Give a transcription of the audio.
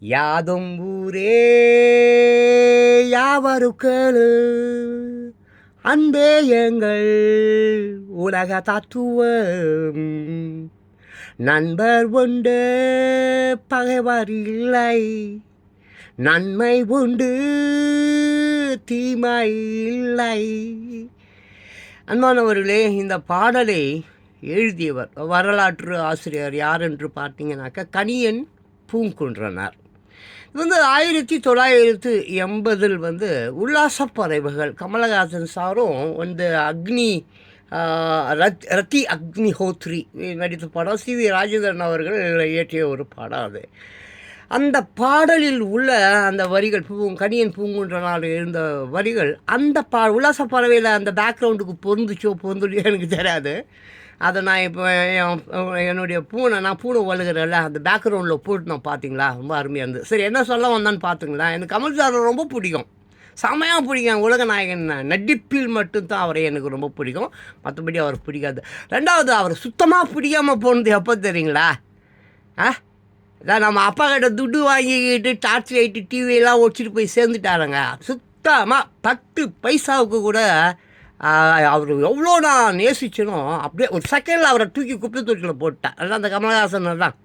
யாதும் ஊரே யாவரு கேளு. அன்பே எங்கள் உலக தத்துவம். நண்பர் உண்டு பகைவர் இல்லை. நன்மை உண்டு தீமை இல்லை. அன்பானவர்களே இந்த பாடலை எழுதியவர் வரலாற்று ஆசிரியர் யார் என்று பார்த்தீங்கன்னாக்கா கணியன் பூங்குன்றனார். இது வந்து ஆயிரத்தி தொள்ளாயிரத்து எண்பதில் வந்து உல்லாச பறவைகள் கமலஹாசன் சாரும் வந்து அக்னி ரத் ரத்தி அக்னிஹோத்ரி நடித்த படம் சி வி ராஜேந்திரன் அவர்கள் இயற்றிய ஒரு படம் அது. அந்த பாடலில் உள்ள அந்த வரிகள் பூ கணியன் பூங்குன்றனால் இருந்த வரிகள் அந்த பா உல்லாச பறவையில் அந்த பேக்ரவுண்டுக்கு பொருந்துச்சோ பொருந்துலையோ எனக்கு தெரியாது. அதை நான் இப்போ என் என்னுடைய பூனை நான் பூனை வழுகிறேன்ல அந்த பேக்ரவுண்டில் போட்டு நான் பார்த்தீங்களா ரொம்ப அருமையாக இருந்தது. சரி என்ன சொல்ல வந்தான்னு பார்த்துங்களா எனக்கு கமல் சார் ரொம்ப பிடிக்கும். செமையாக பிடிக்கும். உலக நாயகன் நடிப்பில் மட்டும்தான் அவரை எனக்கு ரொம்ப பிடிக்கும். மற்றபடி அவர் பிடிக்காது. ரெண்டாவது அவர் சுத்தமாக பிடிக்காமல் போனது எப்போ தெரியுங்களா? ஆ? இதான் நம்ம அப்பா கிட்ட துட்டு வாங்கிக்கிட்டு டார்ச் லைட்டு டிவியெல்லாம் ஒடிச்சிட்டு போய் சேர்ந்துட்டாருங்க. சுத்தமாக பத்து பைசாவுக்கு கூட அவர் எவ்வளோ நான் நேசிச்சனோ அப்படியே ஒரு செகண்டில் அவரை தூக்கி குப்பை தொட்டியில் போட்டேன் அதான் அந்த கமலஹாசன் தான்